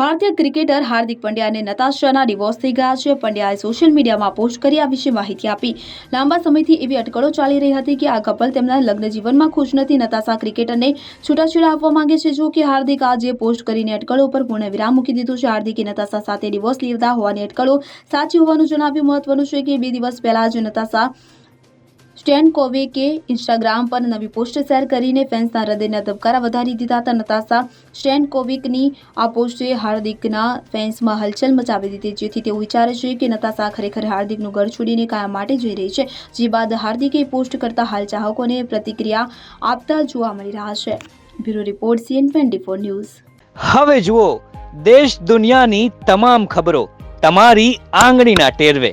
ભારતીય ક્રિકેટર હાર્દિક પંડ્યા અને નતાશાના ડિવોર્સ થઈ ગયા છે. પંડ્યાએ સોશિયલ મીડિયામાં પોસ્ટ કરી આ વિશે માહિતી આપી. લાંબા સમયથી એવી અટકળો ચાલી રહી હતી કે આ કપલ તેમના લગ્ન જીવનમાં ખુશ નથી. નતાશા ક્રિકેટરને છૂટાછેડા આપવા માંગે છે. જો કે હાર્દિક આજે પોસ્ટ કરીને અટકળો પર પૂર્ણ વિરામ મૂકી દીધું છે. હાર્દિકે નતાશા સાથે ડિવોર્સ લીધા હોવાની અટકળો સાચી હોવાનું જણાવ્યું. મહત્વનું છે કે બે દિવસ પહેલા જ નતાશા સ્ટેન કોવેકે ઇન્સ્ટાગ્રામ પર નવી પોસ્ટ શેર કરીને ફેન્સના હૃદયના ધબકારા વધારી દીધા હતા. નતાશા સ્ટેન કોવિકની આ પોસ્ટે હાર્દિકના ફેન્સમાં હલચલ મચાવી દીધી, જેથી તેઓ વિચારે છે કે નતાશા ખરેખર હાર્દિકનું ઘર છોડીને કાયમ માટે જઈ રહી છે, જે બાદ હાર્દિકે પોસ્ટ કરતા હાલ ચાહકોને પ્રતિક્રિયા આપતા જોવા મળી રહ્યા છે. Bureau report CN twenty four news. હવે જુઓ, દેશ દુનિયાની તમામ ખબરો તમારી આંગળીના ટેરવે.